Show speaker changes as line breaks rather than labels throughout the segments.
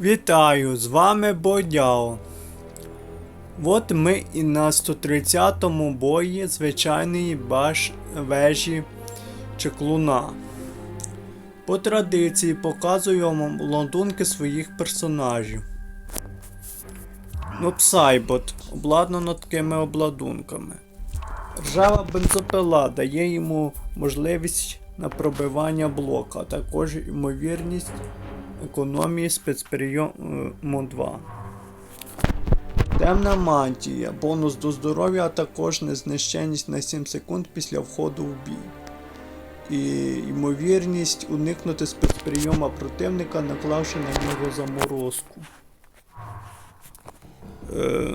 Вітаю, з вами Бодяо. От ми і на 130-му бої звичайної баш вежі Чеклуна. По традиції показую вам своїх персонажів. Ну, Псайбот обладнано такими обладунками. Ржава бензопила дає йому можливість на пробивання блока, а також ймовірність економії спецприйому 2. Темна мантія, бонус до здоров'я, а також незнищенність на 7 секунд після входу в бій. І ймовірність уникнути спецприйома противника, наклавши на нього заморозку. Е,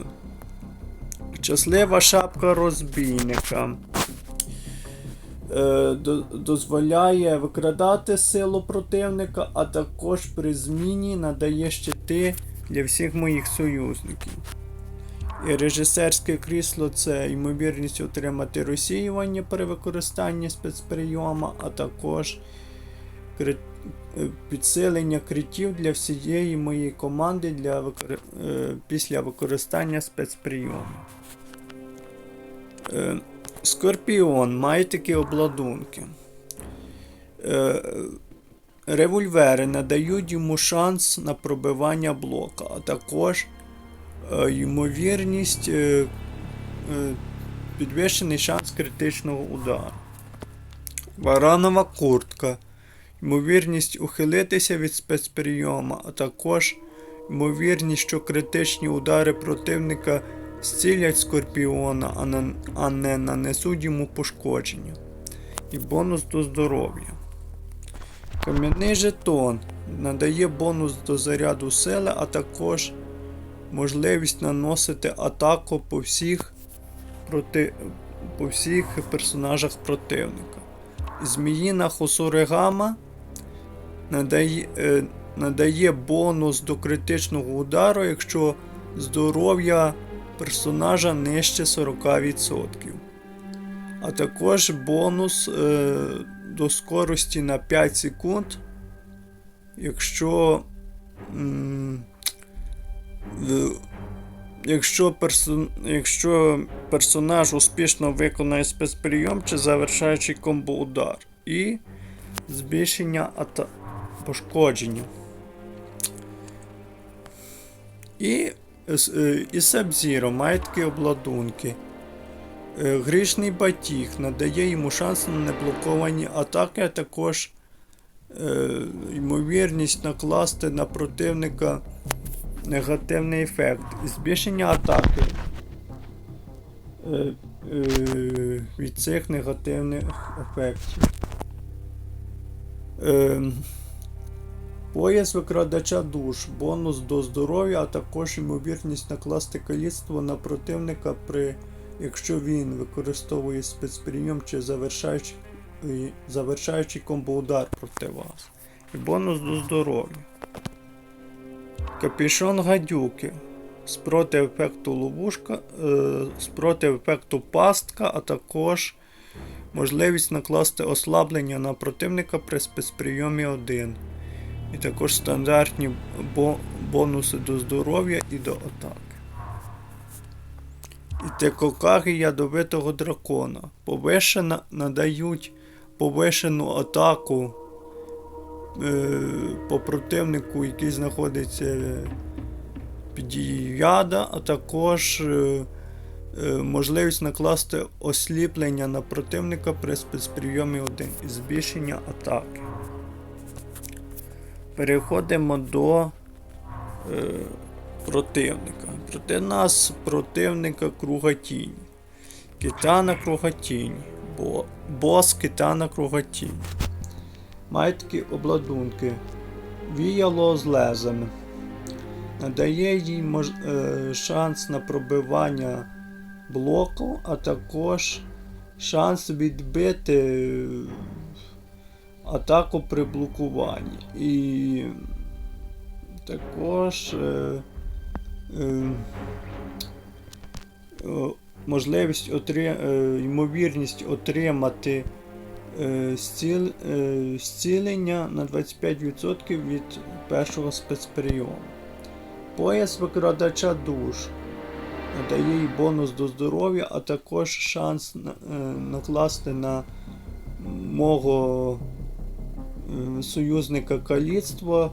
щаслива шапка розбійника. Е, до- дозволяє викрадати силу противника, а також при зміні надає щити для всіх моїх союзників. І режисерське крісло це ймовірність отримати розсіювання при використанні спецприйома, а також кри- е, підсилення критів для всієї моєї команди для викор... е, після використання спецприйому. Скорпіон має такі обладунки. Е, Револьвери надають йому шанс на пробивання блока, а також е, ймовірність е, підвищений шанс критичного удару. Варанова куртка. Ймовірність ухилитися від спецприйома, а також ймовірність, що критичні удари противника зцілять скорпіона, а не, а не нанесуть йому пошкодження. І бонус до здоров'я. Кам'яний жетон надає бонус до заряду сили, а також можливість наносити атаку по всіх, проти, по всіх персонажах противника. Зміїна Хосуригама надає, е, надає бонус до критичного удару, якщо здоров'я персонажа нижче 40%. А також бонус е, до скорості на 5 секунд, якщо. м, Якщо, персон... якщо персонаж успішно виконає спецприйом чи завершаючий комбо-удар. І збільшення ата... пошкодження. І, і Sub-Zero має такі обладунки. Е, Грішний батіг надає йому шанс на неблоковані атаки, а також е, ймовірність накласти на противника негативний ефект. Збільшення атаки е, е, від цих негативних ефектів. Е, Пояс викрадача душ, бонус до здоров'я, а також ймовірність накласти каліцтво на противника, при, якщо він використовує спецприйом чи завершаючий, завершаючий комбо-удар проти вас. І бонус до здоров'я. Капюшон гадюки. Спроти ефекту ловушка, е, спроти ефекту пастка, а також можливість накласти ослаблення на противника при спецприйомі 1. І також стандартні бонуси до здоров'я і до атаки. І текокаги ядовитого дракона. Повишена надають повишену атаку е, по противнику, який знаходиться під дією яда, а також е, е, можливість накласти осліплення на противника при спецприйомі 1 і збільшення атаки. Переходимо до е, противника. Проти нас противника круга тінь. Китана круга тінь. Бо, бос Китана круга тінь. Має такі обладунки. Віяло з лезами. Надає їй мож, е, шанс на пробивання блоку, а також шанс відбити атаку при блокуванні. І також е, е, можливість отри, е, ймовірність отримати е, зціл, е, зцілення на 25% від першого спецприйому. Пояс викрадача душ надає їй бонус до здоров'я, а також шанс е, накласти на мого союзника каліцтво,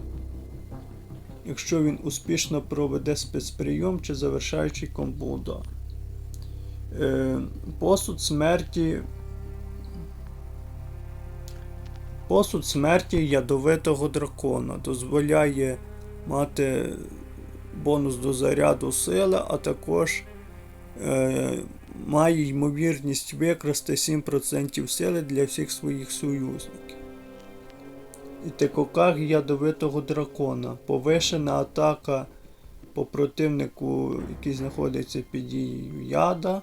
якщо він успішно проведе спецприйом чи завершаючий комбо-удар. Е, Посуд смерті. Посуд смерті ядовитого дракона дозволяє мати бонус до заряду сили, а також е, має ймовірність викрасти 7% сили для всіх своїх союзників. І тикокаг ядовитого дракона. Повишена атака по противнику, який знаходиться під дією яда,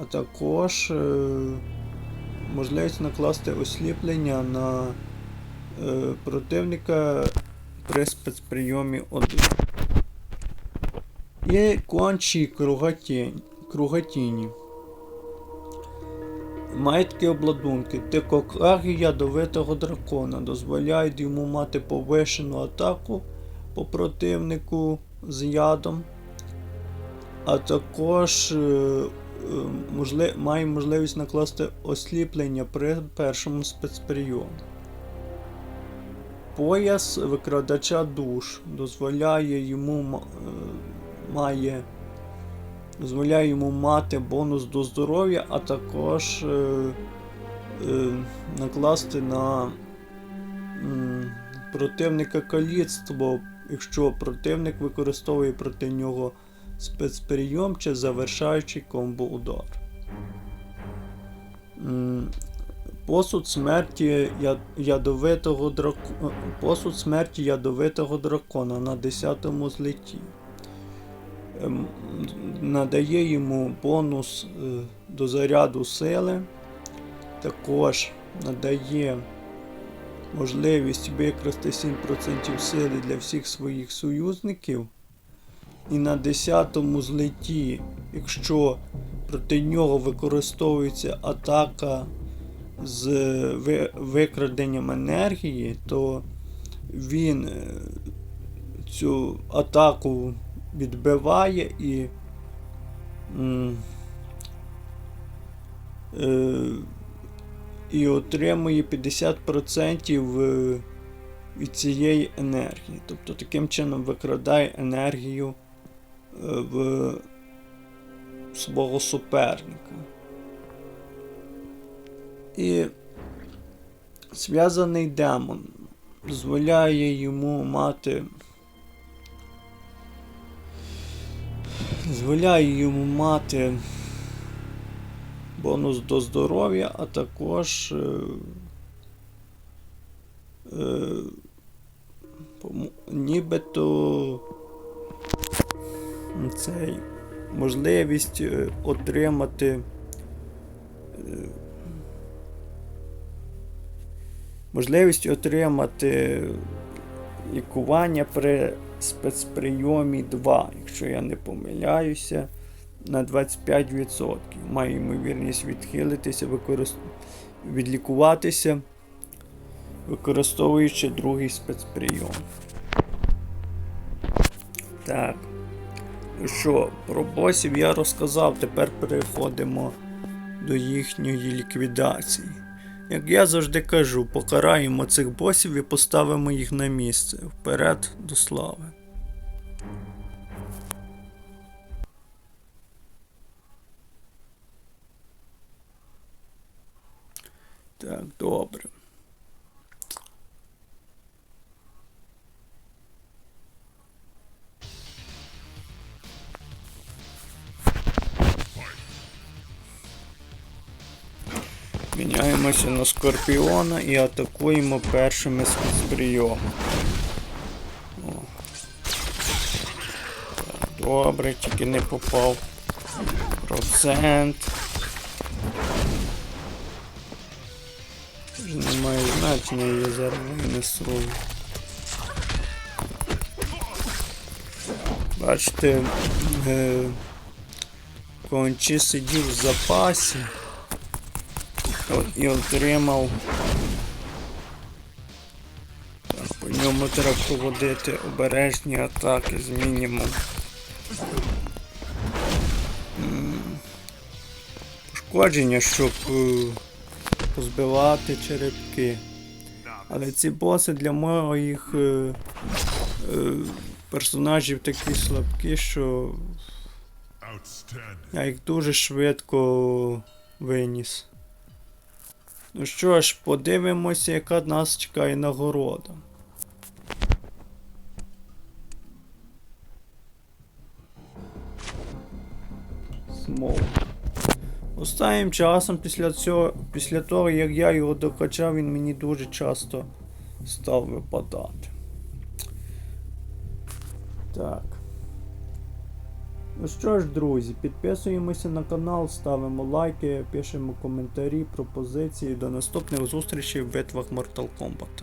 а також е, можливість накласти осліплення на е, противника при спецприйомі 1. І кончі кругатінь. Маєтки обладунки. Тикокаги ядовитого дракона дозволяють йому мати повишену атаку по противнику з ядом, а також е, е, можли, має можливість накласти осліплення при першому спецприйомі. Пояс викрадача душ дозволяє йому е, має дозволяє йому мати бонус до здоров'я, а також е, е, накласти на м, противника каліцтво, якщо противник використовує проти нього спецприйом чи завершаючий комбо-удар. Посуд смерті ядовитого дракона. Посуд смерті ядовитого дракона на 10 му злеті. Ем, Надає йому бонус е, до заряду сили. Також надає можливість викрасти 7% сили для всіх своїх союзників. І на 10 злеті, якщо проти нього використовується атака з викраденням енергії, то він е, цю атаку відбиває і. е, і отримує 50% е, від цієї енергії. Тобто таким чином викрадає енергію е, в свого суперника. І зв'язаний демон дозволяє йому мати. Дозволяє йому мати бонус до здоров'я, а також е, е, нібито цей можливість е, отримати е, можливість отримати лікування при спецприйомі 2, якщо я не помиляюся, на 25%. Має ймовірність відхилитися, використ... відлікуватися, використовуючи другий спецприйом. Так. Ну що, про босів я розказав, тепер переходимо до їхньої ліквідації. Як я завжди кажу, покараємо цих босів і поставимо їх на місце. Вперед до слави. Так, добре. Міняємося на Скорпіона і атакуємо першими спецприйомами. О. Добре, тільки не попав. Процент. Вже не має значення, я зараз винесу. Бачите, е, кончі сидів в запасі. І отримав. Так, по ньому треба проводити обережні атаки з мінімум. Пошкодження, щоб е, позбивати черепки. Але ці боси для моїх е, е, персонажів такі слабкі, що я їх дуже швидко виніс. Ну що ж, подивимося, яка нас чекає нагорода. Смол. Останнім часом після цього, після того, як я його докачав, він мені дуже часто став випадати. Так. Ну що ж, друзі, підписуємося на канал, ставимо лайки, пишемо коментарі, пропозиції. До наступних зустрічей в битвах Mortal Kombat.